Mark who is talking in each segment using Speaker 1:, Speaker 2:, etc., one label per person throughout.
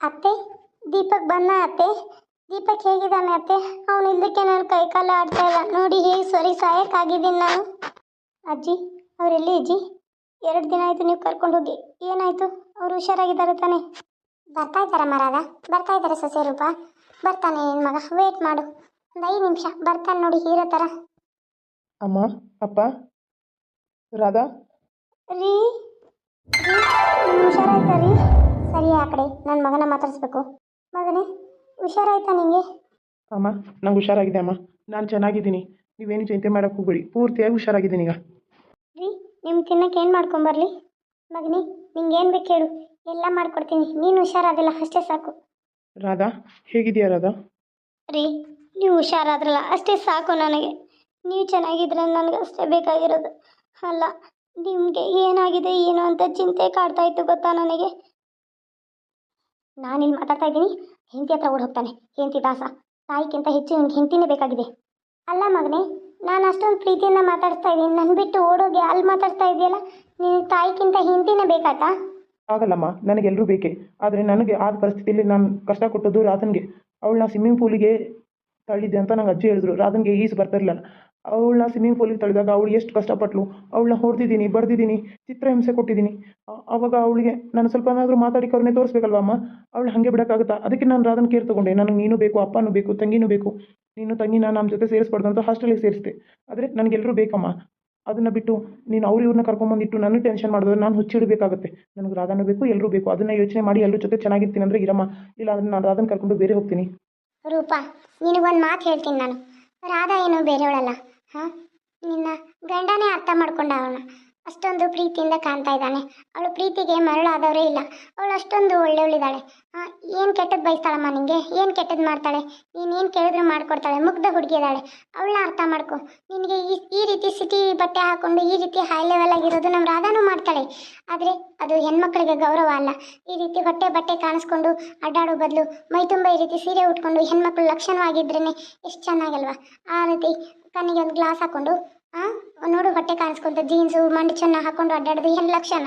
Speaker 1: ಅತ್ತೆ ದೀಪಕ್ ಬಂದ ಅತ್ತೆ. ದೀಪಕ್ ಹೇಗಿದ್ದಾನೆ ಅತ್ತೆ? ಅವನು ಇಲ್ಲದಕ್ಕೆ ನಾನು ಕೈಕಾಲು ಆಡ್ತಾ ಇಲ್ಲ. ನೋಡಿ ಹೇಗೆ ಸರಿ ಸಾಯಕ್ಕಾಗಿದ್ದೀನಿ ನಾನು. ಅಜ್ಜಿ ಅವರೆಲ್ಲಿ ಅಜ್ಜಿ? ಎರಡು ದಿನ ಆಯಿತು ನೀವು ಕರ್ಕೊಂಡು ಹೋಗಿ. ಏನಾಯಿತು? ಅವ್ರು ಹುಷಾರಾಗಿದ್ದಾರೆ ತಾನೆ? ಬರ್ತಾ ಇದ್ದಾರೆ ಮರಾಗ ಬರ್ತಾ ಇದ್ದಾರೆ ಸೊಸೆ ರೂಪ? ಬರ್ತಾನೆ ಏನು ಮಗ. ವೇಟ್ ಮಾಡು. ಒಂದು ಐದು ನಿಮಿಷ. ಬರ್ತಾನೆ ನೋಡಿ ಹೀರೋ ಥರ
Speaker 2: ಅಮ್ಮ ಅಪ್ಪ ರಾಧಾ?
Speaker 1: ರೀ ರೀ ಹುಷಾರಾಯ್ತಾ ರೀ? ಸರಿ ಆ ಕಡೆ? ನನ್ನ ಮಗನ ಮಾತಾಡಿಸ್ಬೇಕು. ಮಗನೇ ಹುಷಾರಾಯ್ತಾ ನಿಂಗೆ?
Speaker 2: ಅಮ್ಮ ನಂಗೆ ಹುಷಾರಾಗಿದೆ ಅಮ್ಮ. ನಾನು ಚೆನ್ನಾಗಿದ್ದೀನಿ. ನೀವೇನು ಚಿಂತೆ ಮಾಡೋಕೆ ಹೋಗ್ಬೇಡಿ. ಪೂರ್ತಿಯಾಗಿ ಹುಷಾರಾಗಿದ್ದೀನಿ ಈಗ.
Speaker 1: ರೀ ನಿಮ್ಮ ತಿನ್ನಕ್ಕೆ ಏನು ಮಾಡ್ಕೊಂಬರ್ಲಿ ಮಗನೇ ನಿಂಗೆ ಏನು ಬೇಕು ಹೇಳು. ಎಲ್ಲ ಮಾಡ್ಕೊಡ್ತೀನಿ. ನೀನು ಹುಷಾರಾದಿಲ್ಲ ಅಷ್ಟೇ ಸಾಕು.
Speaker 2: ರಾಧಾ ಹೇಗಿದೆಯಾ ರಾಧಾ?
Speaker 1: ರೀ ನೀವು ಹುಷಾರಾದ್ರಲ್ಲ ಅಷ್ಟೇ ಸಾಕು ನನಗೆ. ನೀವು ಚೆನ್ನಾಗಿದ್ರೆ ನನಗೆ ಅಷ್ಟೇ ಬೇಕಾಗಿರೋದು. ಅಲ್ಲ ನಿಮಗೆ ಏನಾಗಿದೆ ಏನು ಅಂತ ಚಿಂತೆ ಕಾಡ್ತಾ ಇತ್ತು ಗೊತ್ತಾ ನನಗೆ? ನಾನಿಲ್ಲಿ ಮಾತಾಡ್ತಾ ಇದ್ದೀನಿ. ಹೆಂಡತಿ ಹತ್ರ ಓಡ್ ಹೋಗ್ತಾನೆ. ಹೆಂಡತಿ ದಾಸ. ತಾಯಿಗಿಂತ ಹೆಚ್ಚು ನಿಮ್ಗೆ ಹೆಂಡತಿನೇ ಬೇಕಾಗಿದೆ. ಅಲ್ಲ ಮಗನೇ, ನಾನು ಅಷ್ಟೊಂದು ಪ್ರೀತಿಯಿಂದ ಮಾತಾಡ್ತಾ ಇದ್ದೀನಿ. ನನ್ನ ಬಿಟ್ಟು ಓಡೋಗಿ ಅಲ್ಲಿ ಮಾತಾಡ್ತಾ ಇದೆಯಲ್ಲ ನಿನ್ನ ತಾಯಿಗಿಂತ ಹೆಂಡತಿನೇ ಬೇಕಾಯ್ತಾ?
Speaker 2: ಆಗಲ್ಲಮ್ಮ ನನಗೆಲ್ಲರೂ ಬೇಕೇ. ಆದರೆ ನನಗೆ ಆದ ಪರಿಸ್ಥಿತಿಯಲ್ಲಿ ನಾನು ಕಷ್ಟ ಕೊಟ್ಟದ್ದು ರಾತನಿಗೆ ಅವಳನ್ನ ಸ್ವಿಮ್ಮಿಂಗ್ ಪೂಲಿಗೆ ತಳ್ಳಿದ್ದೆ ಅಂತ ನಂಗೆ ಅಜ್ಜಿ ಹೇಳಿದ್ರು. ರಾಧನ್ಗೆ ಈಜು ಬರ್ತಿರಲಿಲ್ಲ ಅವಳನ್ನ ಸ್ವಿಮ್ಮಿಂಗ್ ಪೂಲಿಗೆ ತಳ್ಳಿದಾಗ ಅವಳು ಎಷ್ಟು ಕಷ್ಟಪಟ್ಲು. ಅವಳನ್ನ ಹೊಡೆದಿದ್ದೀನಿ ಬಡ್ದಿದ್ದೀನಿ ಚಿತ್ರಹಿಂಸೆ ಕೊಟ್ಟಿದ್ದೀನಿ. ಅವಾಗ ಅವಳಿಗೆ ನಾನು ಸ್ವಲ್ಪ ಏನಾದರೂ ಮಾತಾಡಿ ಅವ್ರನ್ನೇ ತೋರಿಸ್ಬೇಕಲ್ವ ಅಮ್ಮ? ಅವಳು ಹಾಗೆ ಬಿಡೋಕ್ಕಾಗುತ್ತಾ? ಅದಕ್ಕೆ ನಾನು ರಾಧನ್ ಕೇರ್ ತೊಗೊಂಡೆ. ನನಗೆ ನೀನು ಬೇಕು, ಅಪ್ಪನೂ ಬೇಕು, ತಂಗಿನೂ ಬೇಕು. ನೀನು ತಂಗಿನ ನಮ್ಮ ಜೊತೆ ಸೇರಿಸ್ಬಾರ್ದು ಅಂತ ಹಾಸ್ಟೆಲಿಗೆ ಸೇರಿಸಿದೆ. ಆದರೆ ನನಗೆಲ್ಲರೂ ಬೇಕಮ್ಮ. ಅದನ್ನು ಬಿಟ್ಟು ನೀನು ಅವ್ರು ಇವ್ರನ್ನ ಕರ್ಕೊಂಬಂದಿಟ್ಟು ನನಗೆ ಟೆನ್ಷನ್ ಮಾಡಿದ್ರೆ ನಾನು ಹುಚ್ಚಿಡಬೇಕಾಗುತ್ತೆ. ನನಗೆ ರಾಧನೂ ಬೇಕು ಎಲ್ಲರೂ ಬೇಕು. ಅದನ್ನು ಯೋಚನೆ ಮಾಡಿ ಎಲ್ಲರ ಜೊತೆ ಚೆನ್ನಾಗಿರ್ತೀನಿ ಅಂದರೆ ಇರಮ್ಮ. ಇಲ್ಲ ಅಂದರೆ ನಾನು ರಾಧನ ಕರ್ಕೊಂಡು ಬೇರೆ ಹೋಗ್ತೀನಿ.
Speaker 1: ರೂಪ ನಿನಗೊಂದು ಮಾತು ಹೇಳ್ತೀನಿ ನಾನು. ರಾಧಾ ಏನು ಬೇರೆಯವಳಲ್ಲ ಹಾಂ? ನಿನ್ನ ಗಂಡನೇ ಅರ್ಥ ಮಾಡ್ಕೊಂಡ ಅವನ. ಅಷ್ಟೊಂದು ಪ್ರೀತಿಯಿಂದ ಕಾಣ್ತಾ ಇದ್ದಾನೆ. ಅವಳು ಪ್ರೀತಿಗೆ ಮರಳಾದವರೇ ಇಲ್ಲ. ಅವಳು ಅಷ್ಟೊಂದು ಒಳ್ಳೆಯವಳಿದ್ದಾಳೆ. ಏನು ಕೆಟ್ಟದ್ದು ಬಯಸ್ತಾಳಮ್ಮ ನಿಂಗೆ? ಏನು ಕೆಟ್ಟದ್ದು ಮಾಡ್ತಾಳೆ? ನೀನು ಏನು ಕೇಳಿದ್ರು ಮಾಡ್ಕೊಡ್ತಾಳೆ. ಮುಗ್ಧ ಹುಡುಗಿ ಇದ್ದಾಳೆ ಅವಳನ್ನ ಅರ್ಥ ಮಾಡ್ಕೊ. ನಿನಗೆ ಈ ಈ ರೀತಿ ಸಿಟಿ ಬಟ್ಟೆ ಹಾಕ್ಕೊಂಡು ಈ ರೀತಿ ಹೈ ಲೆವೆಲ್ ಆಗಿರೋದು ನಮ್ಮ ರಾಧಾನೂ ಮಾಡ್ತಾಳೆ. ಆದರೆ ಅದು ಹೆಣ್ಮಕ್ಳಿಗೆ ಗೌರವ ಅಲ್ಲ. ಈ ರೀತಿ ಹೊಟ್ಟೆ ಬಟ್ಟೆ ಕಾಣಿಸ್ಕೊಂಡು ಅಡ್ಡಾಡೋ ಬದಲು ಮೈ ತುಂಬ ಈ ರೀತಿ ಸೀರೆ ಉಟ್ಕೊಂಡು ಹೆಣ್ಮಕ್ಳು ಲಕ್ಷಣವಾಗಿದ್ರೇ ಎಷ್ಟು ಚೆನ್ನಾಗಲ್ವಾ? ಆ ರೀತಿ ಕಣ್ಣಿಗೆ ಒಂದು ಗ್ಲಾಸ್ ಹಾಕೊಂಡು ಆ ನೋಡು ಹೊಟ್ಟೆ ಕಾಣಿಸ್ಕೊಂತ ಜೀನ್ಸು ಮಂಡಿ ಚೆನ್ನ ಹಾಕೊಂಡು ಅಡ್ಡಾಡೋದು ಲಕ್ಷ ಲಕ್ಷಣ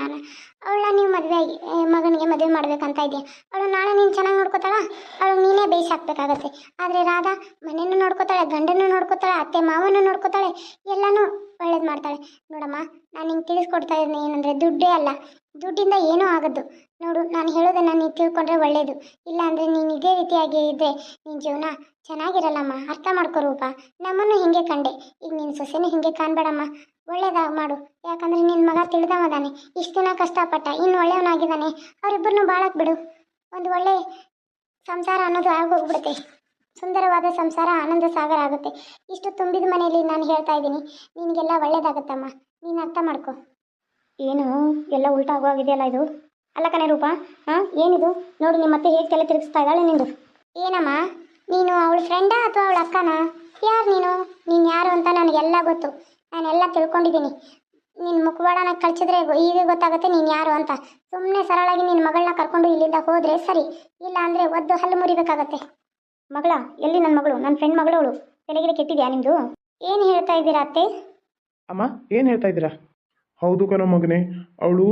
Speaker 1: ಅವಳ, ನೀವು ಮದುವೆ ಆಗಿ ಮಗನಿಗೆ ಮದುವೆ ಮಾಡ್ಬೇಕಂತ ಇದೆಯಾ ಅವಳು ನಾಳೆ ನೀನು ಚೆನ್ನಾಗಿ ನೋಡ್ಕೋತಾಳ? ಅವಳು ನೀನೇ ಬೇಯಿಸಿ ಹಾಕ್ಬೇಕಾಗತ್ತೆ. ಆದರೆ ರಾಧಾ ಮನೆಯನ್ನು ನೋಡ್ಕೋತಾಳೆ, ಗಂಡನೂ ನೋಡ್ಕೋತಾಳೆ, ಅತ್ತೆ ಮಾವನೂ ನೋಡ್ಕೋತಾಳೆ, ಎಲ್ಲನೂ ಒಳ್ಳೇದು ಮಾಡ್ತಾಳೆ. ನೋಡಮ್ಮ, ನಾನು ನಿಂಗೆ ತಿಳಿಸ್ಕೊಡ್ತಾ ಇದ್ದೀನಿ ಏನಂದರೆ ದುಡ್ಡೇ ಅಲ್ಲ. ದುಡ್ಡಿಂದ ಏನೂ ಆಗೋದು. ನೋಡು, ನಾನು ಹೇಳೋದನ್ನು ನೀನು ತಿಳ್ಕೊಂಡ್ರೆ ಒಳ್ಳೆಯದು ಇಲ್ಲ ಅಂದರೆ ನೀನು ಇದೇ ರೀತಿಯಾಗಿ ಇದ್ದರೆ ನಿನ್ನ ಜೀವನ ಚೆನ್ನಾಗಿರಲ್ಲಮ್ಮ. ಅರ್ಥ ಮಾಡ್ಕೊ ರೂಪ. ನಮ್ಮನ್ನು ಹಿಂಗೆ ಕಂಡೆ. ಈಗ ನಿನ್ನ ಸೊಸೆನೂ ಹಿಂಗೆ ಕಾಣಬೇಡಮ್ಮ. ಒಳ್ಳೇದ ಮಾಡು. ಯಾಕಂದ್ರೆ ನಿನ್ನ ಮಗ ತಿಳಿದವದಾನೆ. ಇಷ್ಟು ದಿನ ಕಷ್ಟಪಟ್ಟ ಇನ್ನು ಒಳ್ಳೆಯವನಾಗಿದ್ದಾನೆ ಅವರಿಬ್ಬರನ್ನು ಬಾಳಕ್ಕೆ ಬಿಡು. ಒಂದು ಒಳ್ಳೆ ಸಂಸಾರ ಅನ್ನೋದು ಆಗೋಗ್ಬಿಡುತ್ತೆ. ಸುಂದರವಾದ ಸಂಸಾರ ಆನಂದ ಸಾಗರ ಆಗುತ್ತೆ. ಇಷ್ಟು ತುಂಬಿದ ಮನೆಯಲ್ಲಿ ನಾನು ಹೇಳ್ತಾ ಇದ್ದೀನಿ. ನಿನಗೆಲ್ಲ ಒಳ್ಳೇದಾಗತ್ತಮ್ಮ. ನೀನು ಅರ್ಥ ಮಾಡ್ಕೊ. ಏನು? ಎಲ್ಲ ಉಲ್ಟಾಗೋಗಿದೆಯಲ್ಲ ಇದು? ಅಲ್ಲ ಕಣೆ ರೂಪ ಹಾಂ ಏನಿದು? ನೋಡಿ ನಿಮ್ಮ ಮತ್ತೆ ಹೇಗೆ ತಲೆ ತಿರುಗಿಸ್ತಾ ಇದ್ದಾಳೆ ನಿಂದು? ಏನಮ್ಮ? ನೀನು ಅವಳ ಫ್ರೆಂಡಾ ಅಥವಾ ಅವಳ ಅಕ್ಕನಾ? ಯಾರು ನೀನು? ನೀನು ಯಾರು ಅಂತ ನನಗೆಲ್ಲ ಗೊತ್ತು. ನಾನೆಲ್ಲ ತಿಳ್ಕೊಂಡಿದ್ದೀನಿ. ನಿನ್ನ ಮುಖವಾಡನ ಕಳಿಸಿದ್ರೆ ಈಗ ಗೊತ್ತಾಗುತ್ತೆ ನೀನು ಯಾರು ಅಂತ. ಸುಮ್ಮನೆ ಸರಳಾಗಿ ನಿನ್ನ ಮಗಳನ್ನ ಕರ್ಕೊಂಡು ಇಲ್ಲಿಂದ ಹೋದರೆ ಸರಿ. ಇಲ್ಲ ಅಂದರೆ ಒದ್ದು ಹಲ್ಲು ಮುರಿಬೇಕಾಗತ್ತೆ. ಮಗಳ, ಎಲ್ಲಿ ನನ್ನ ಮಗಳು? ನನ್ನ ಫ್ರೆಂಡ್ ಮಗಳವಳು. ತಲೆಗಿರೆ ಕೆಟ್ಟಿದ್ಯಾ ನಿಮ್ಮದು ಏನು ಹೇಳ್ತಾ ಇದ್ದೀರಾ ಅತ್ತೆ?
Speaker 2: ಅಮ್ಮ, ಏನು ಹೇಳ್ತಾ ಇದ್ದೀರಾ?
Speaker 3: ಹೌದು ಕಣ ಮಗನೇ. ಅವಳು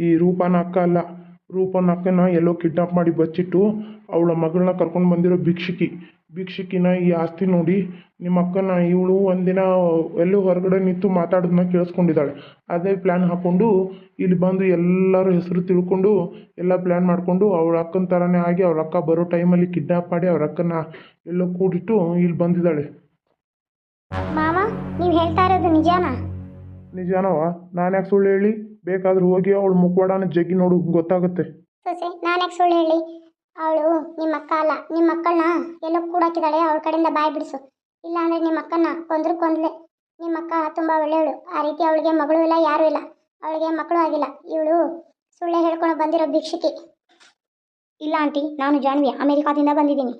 Speaker 3: ಈ ರೂಪನ ಅಕ್ಕ ಅಲ್ಲ. ರೂಪನ ಅಕ್ಕನ ಎಲ್ಲೋ ಕಿಡ್ನಾಪ್ ಮಾಡಿ ಬಚ್ಚಿಟ್ಟು ಅವಳ ಮಗಳನ್ನ ಕರ್ಕೊಂಡು ಬಂದಿರೋ ಭಿಕ್ಷುಕಿ. ಭಿಕ್ಷುಕಿನ ಈ ಆಸ್ತಿ ನೋಡಿ ನಿಮ್ಮ ಅಕ್ಕನ ಇವಳು ಒಂದಿನ ಎಲ್ಲೂ ಹೊರಗಡೆ ನಿಂತು ಮಾತಾಡೋದನ್ನ ಕೇಳಿಸ್ಕೊಂಡಿದ್ದಾಳೆ. ಅದೇ ಪ್ಲ್ಯಾನ್ ಹಾಕ್ಕೊಂಡು ಇಲ್ಲಿ ಬಂದು ಎಲ್ಲರ ಹೆಸರು ತಿಳ್ಕೊಂಡು ಎಲ್ಲ ಪ್ಲ್ಯಾನ್ ಮಾಡಿಕೊಂಡು ಅವಳ ಅಕ್ಕನ ಥರನೇ ಆಗಿ ಅವ್ರ ಅಕ್ಕ ಬರೋ ಟೈಮಲ್ಲಿ ಕಿಡ್ನಾಪ್ ಮಾಡಿ ಅವ್ರ ಅಕ್ಕನ ಎಲ್ಲೋ ಕೂಡಿಟ್ಟು ಇಲ್ಲಿ ಬಂದಿದ್ದಾಳೆ.
Speaker 1: ಮಾಮ ನೀವು ಹೇಳ್ತಾ ಇರೋದು ನಿಜಾನಾ?
Speaker 3: ನಿಜಾನವ ನಾನು ಯಾಕೆ ಸುಳ್ಳು ಹೇಳಿ? ಬೇಕಾದ್ರೆ ಹೋಗಿ ಅವಳ ಮುಖವಾಡನ ಜಗ್ಗಿ ನೋಡು ಗೊತ್ತಾಗುತ್ತೆ.
Speaker 1: ಸೊಸೆ ನಾನು ಯಾಕೆ ಸುಳ್ಳು ಹೇಳಿ? ಅವಳು ನಿಮ್ಮ ಅಕ್ಕ ಅಲ್ಲ ನಿಮ್ಮ ಮಕ್ಕಳನ್ನ ಎಲ್ಲೋ ಕೂಡಾಕಿದ್ದಾಳೆ ಅವಳ ಕಡೆಯಿಂದ ಬಾಯಿ ಬಿಡಿಸು. ಇಲ್ಲಾಂದ್ರೆ ಅಂದರೆ ನಿಮ್ಮ ಅಕ್ಕನ ಕೊಂದ್ರು ಕೊಂದ್ಲೆ. ನಿಮ್ಮ ಅಕ್ಕ ತುಂಬ ಒಳ್ಳೆಯವಳು. ಆ ರೀತಿ ಅವಳಿಗೆ ಮಗಳು ಇಲ್ಲ ಯಾರೂ ಇಲ್ಲ. ಅವಳಿಗೆ ಮಕ್ಕಳು ಆಗಿಲ್ಲ. ಇವಳು ಸುಳ್ಳೆ ಹೇಳ್ಕೊಂಡು ಬಂದಿರೋ ಭಿಕ್ಷಕಿ. ಇಲ್ಲ ಆಂಟಿ ನಾನು ಜಾನ್ವಿ ಅಮೆರಿಕಾದಿಂದ ಬಂದಿದ್ದೀನಿ.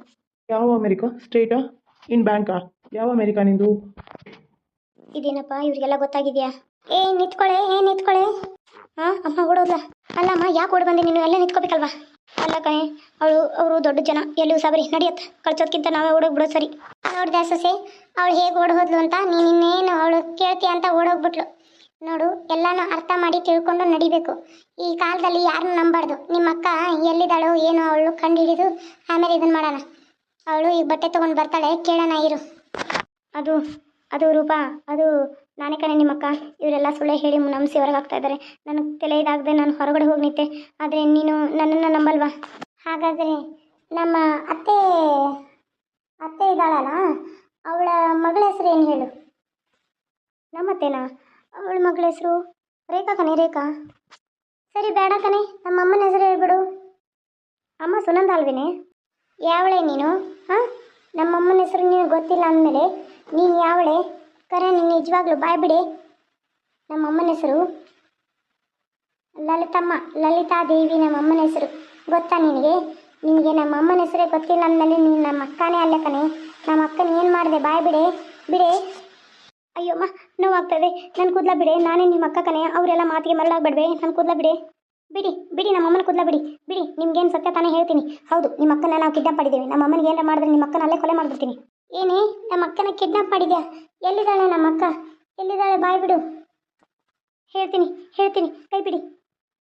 Speaker 2: ಯಾವ ಅಮೆರಿಕಾ? ಸ್ಟೇಟಾ? ಇನ್ ಬ್ಯಾಂಕಾ? ಯಾವ ಅಮೆರಿಕ ನಿಂದು?
Speaker 1: ಇದೇನಪ್ಪ ಇವ್ರಿಗೆಲ್ಲ ಗೊತ್ತಾಗಿದೆಯಾ? ಏ ನಿಂತ್ಕೊಳ್ಳೆ ಏ ನಿಂತ್ಕೊಳ್ಳೆ ಹಾ ಅಮ್ಮ ಓಡೋದ್ಲ? ಅಲ್ಲಮ್ಮ ಯಾಕೆ ಓಡ್ ಬಂದೆ ನೀನು? ಎಲ್ಲ ನಿಂತ್ಕೋಬೇಕಲ್ವಾ? ಅಲ್ಲ ಕಣೆ, ಅವಳು, ಅವರು ದೊಡ್ಡ ಜನ. ಎಲ್ಲೂ ಸಬರಿ ನಡೆಯುತ್ತೆ. ಕಳ್ಸೋದ್ಕಿಂತ ನಾವೇ ಓಡೋಗಿ ಬಿಡೋದು ಸರಿ. ನೋಡ್ದೆ ಸೊಸೆ, ಅವಳು ಹೇಗೆ ಓಡೋದ್ಲು ಅಂತ ನೀನು ಇನ್ನೇನು ಅವಳು ಕೇಳ್ತೀಯ ಅಂತ ಓಡೋಗ್ಬಿಟ್ಲು. ನೋಡು, ಎಲ್ಲಾನು ಅರ್ಥ ಮಾಡಿ ತಿಳ್ಕೊಂಡು ನಡಿಬೇಕು. ಈ ಕಾಲದಲ್ಲಿ ಯಾರನ್ನು ನಂಬಾರ್ದು. ನಿಮ್ಮ ಅಕ್ಕ ಎಲ್ಲಿದ್ದಾಳೋ ಏನು ಅವಳು ಕಂಡುಹಿಡಿದು ಆಮೇಲೆ ಇದನ್ನು ಮಾಡೋಣ. ಅವಳು ಈ ಬಟ್ಟೆ ತಗೊಂಡು ಬರ್ತಾಳೆ. ಕೇಳೋಣ, ಇರು. ಅದು ಅದು ರೂಪ, ಅದು ನಾನೇ ಕಣೆ ನಿಮ್ಮಕ್ಕ. ಇವರೆಲ್ಲ ಸುಳ್ಳೇ ಹೇಳಿ ನಂಬಿಸಿ ಹೊರಗಾಗ್ತಾ ಇದ್ದಾರೆ. ನನಗೆ ತಲೆ ಇದಾಗದೆ ನಾನು ಹೊರಗಡೆ ಹೋಗ್ನಿತ್ತೆ ನಿಂತೆ. ಆದರೆ ನೀನು ನನ್ನನ್ನು ನಂಬಲ್ವಾ? ಹಾಗಾದರೆ ನಮ್ಮ ಅತ್ತೆ ಅತ್ತೆ ಇದ್ದಾಳಲ್ಲ? ಅವಳ ಮಗಳ ಹೆಸರು ಏನು ಹೇಳು? ನಮ್ಮತ್ತೇನಾ ಅವಳ ಮಗಳ ಹೆಸರು ರೇಖಾ ಕಣೆ, ರೇಖಾ. ಸರಿ, ಬೇಡ ಕಣೆ. ನಮ್ಮ ಅಮ್ಮನ ಹೆಸರು ಹೇಳ್ಬಿಡು. ಅಮ್ಮ ಸುನಂದ ಅಲ್ವೇನೆ? ಯಾವಳೆ ನೀನು? ಹಾಂ? ನಮ್ಮಮ್ಮನ ಹೆಸರು ನೀನು ಗೊತ್ತಿಲ್ಲ ಅಂದಮೇಲೆ ನೀನು ಯಾವಳೆ? ಕರೆ ನೀನು ನಿಜವಾಗ್ಲೂ ಬಾಯ್ ಬಿಡಿ. ನಮ್ಮಮ್ಮನ ಹೆಸರು ಲಲಿತಮ್ಮ, ಲಲಿತಾ ದೇವಿ ನಮ್ಮಮ್ಮನ ಹೆಸರು. ಗೊತ್ತಾ ನಿನಗೆ? ನಿನಗೆ ನಮ್ಮ ಅಮ್ಮನ ಹೆಸರೇ ಗೊತ್ತಿಲ್ಲ ಅಂದಮೇಲೆ ನೀನು ನಮ್ಮ ಅಕ್ಕನೇ ಅಲ್ಲ ಕಣೆ. ನಮ್ಮ ಅಕ್ಕನ ಏನು ಮಾಡಿದೆ? ಬಾಯ್ ಬಿಡೆ. ಬಿಡೆ. ಅಯ್ಯೋಮ್ಮ ನೋವಾಗ್ತದೆ. ನನ್ನ ಕೂದಲ ಬಿಡೆ. ನಾನೇ ನಿಮ್ಮ ಅಕ್ಕ ಕಣೆ. ಅವರೆಲ್ಲ ಮಾತಿಗೆ ಮರಳಾಗ್ಬೇಡ್ವೆ. ನನ್ನ ಕೂದಲ ಬಿಡೆ. ಬಿಡಿ ಬಿಡಿ, ನಮ್ಮ ಅಮ್ಮನ ಕೂದಲ ಬಿಡಿ. ಬಿಡಿ, ನಿಮ್ಗೇನು ಸತ್ಯ ತಾನೇ ಹೇಳ್ತೀನಿ. ಹೌದು, ನಿಮ್ಮ ಅಕ್ಕನ ನಾವು ಕಿಡ್ನಾಪ್ ಮಾಡಿದ್ದೀವಿ. ನಮ್ಮ ಅಮ್ಮನಿಗೆ ಏನಾರ ಮಾಡಿದ್ರೆ ನಿಮ್ಮ ಅಕ್ಕನ ಅಲ್ಲೇ ಕೊಲೆ ಮಾಡಿಬಿಡ್ತೀನಿ. ಏನೇ, ನಮ್ಮ ಅಕ್ಕನ ಕಿಡ್ನಾಪ್ ಮಾಡಿದ್ಯಾ? ಎಲ್ಲಿದ್ದಾಳೆ ನಮ್ಮ ಅಕ್ಕ? ಎಲ್ಲಿದ್ದಾಳೆ ಬಾಯ್ ಬಿಡು. ಹೇಳ್ತೀನಿ ಹೇಳ್ತೀನಿ, ಕೈ ಬಿಡಿ.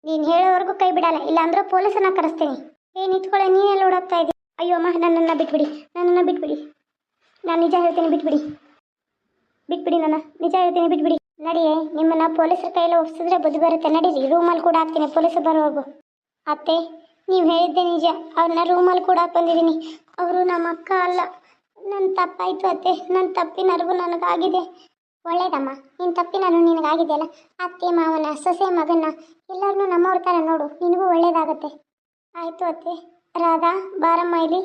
Speaker 1: ನೀನು ಹೇಳೋವರೆಗೂ ಕೈ ಬಿಡಲ್ಲ, ಇಲ್ಲಾಂದ್ರೆ ಪೊಲೀಸನ್ನ ಕರೆಸ್ತೀನಿ. ಏ ನಿಂತ್ಕೊಳ್ಳೆ ನೀನೆಲ್ಲ ಓಡಾಗ್ತಾ ಇದ್ದೆ ಅಯ್ಯೋ ಅಮ್ಮ, ನನ್ನನ್ನು ಬಿಟ್ಬಿಡಿ ನನ್ನನ್ನು ಬಿಟ್ಬಿಡಿ. ನಾನು ನಿಜ ಹೇಳ್ತೀನಿ, ಬಿಟ್ಬಿಡಿ. ಬಿಟ್ಬಿಡಿ ನನ್ನ, ನಿಜ ಹೇಳ್ತೀನಿ, ಬಿಟ್ಬಿಡಿ. ನಡಿಯೇ ನಿಮ್ಮನ್ನ ಪೊಲೀಸರ ಕೈಯಲ್ಲಿ ಒಪ್ಸಿದ್ರೆ ಬುದ್ಧಿ ಬರುತ್ತೆ. ನಡೀರಿ ರೂಮಲ್ಲಿ ಕೂಡ ಹಾಕ್ತೀನಿ ಪೊಲೀಸರು ಬರೋವರೆಗೂ ಅತ್ತೆ, ನೀವು ಹೇಳಿದ್ದೆ ನಿಜ, ಅವ್ರನ್ನ ರೂಮಲ್ಲಿ ಕೂಡ ಬಂದಿದ್ದೀನಿ ಅವರು ನಮ್ಮ ಅಕ್ಕ ಅಲ್ಲ. ನನ್ನ ತಪ್ಪಾಯಿತು ಅತ್ತೆ. ನನ್ನ ತಪ್ಪಿನ ಅರಿವು ನನಗಾಗಿದೆ. ಒಳ್ಳೇದಮ್ಮ. ನಿನ್ನ ತಪ್ಪಿನ ಅರಿವು ನಿನಗಾಗಿದೆಯಲ್ಲ? ಅತ್ತೆ, ಮಾವನ, ಸೊಸೆ ಮಗನ ಎಲ್ಲರನ್ನು ನಮ್ಮವ್ರ ಥರ ನೋಡು. ನಿನಗೂ ಒಳ್ಳೇದಾಗತ್ತೆ. ಆಯಿತು ಅತ್ತೆ. ರಾಧಾ, ಬಾರಮ್ಮ ಇಲ್ಲಿ.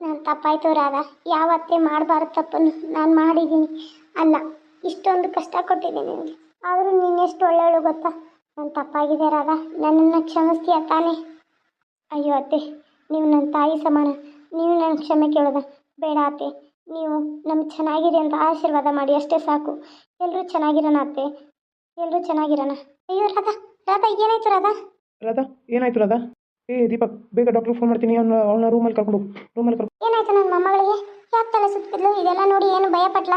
Speaker 1: ನನ್ನ ತಪ್ಪಾಯಿತು ರಾಧಾ. ಯಾವ ಅತ್ತೆ ಮಾಡಬಾರ್ದು ತಪ್ಪನ್ನು ನಾನು ಮಾಡಿದ್ದೀನಿ. ಅಲ್ಲ, ಇಷ್ಟೊಂದು ಕಷ್ಟ ಕೊಟ್ಟಿದ್ದೀನಿ ನಿನಗೆ. ಆದರೂ ನೀನು ಎಷ್ಟು ಒಳ್ಳೆಯವಳು ಗೊತ್ತಾ? ನನ್ನ ತಪ್ಪಾಗಿದೆ ರಾಧಾ. ನನ್ನನ್ನು ಕ್ಷಮಿಸ್ತೀಯ ತಾನೇ? ಅಯ್ಯೋ ಅತ್ತೆ, ನೀವು ನನ್ನ ತಾಯಿ ಸಮಾನ. ನೀವು ನನ್ನ ಕ್ಷಮೆ ಕೇಳೋದ? ಬೇಡ ಅತ್ತೆ. ನೀವು ನಮ್ಗೆ ಚೆನ್ನಾಗಿರಿ ಅಂತ ಆಶೀರ್ವಾದ ಮಾಡಿ ಅಷ್ಟೇ ಸಾಕು. ಎಲ್ಲರೂ ಚೆನ್ನಾಗಿರೋಣ ಅತ್ತೆ. ಎಲ್ಲರೂ ಚೆನ್ನಾಗಿರೋಣ. ಅಯ್ಯೋ ರಾಧಾ ರಾಧಾ ಏನಾಯ್ತು ರಾಧಾ?
Speaker 2: ರಾಧಾ ಏನಾಯ್ತು ರಾಧಾ? ಏ ದೀಪಕ್ ಬೇಗ ಡಾಕ್ಟರ್ ಫೋನ್ ಮಾಡ್ತೀನಿ. ಅವ್ನ ಅವನ ರೂಮಲ್ಲಿ ಕರ್ಕೊಂಡು ರೂಮಲ್ಲಿ ಕರ್ಕೊಂಡು
Speaker 1: ಏನಾಯ್ತು ನನ್ನ ಮೊಮ್ಮಗಳಿಗೆ? ಯಾಕೆ ತಲೆ ಸುತ್ತಿದ್ಲು ಇದೆಲ್ಲ ನೋಡಿ ಏನು ಭಯ ಪಟ್ಲ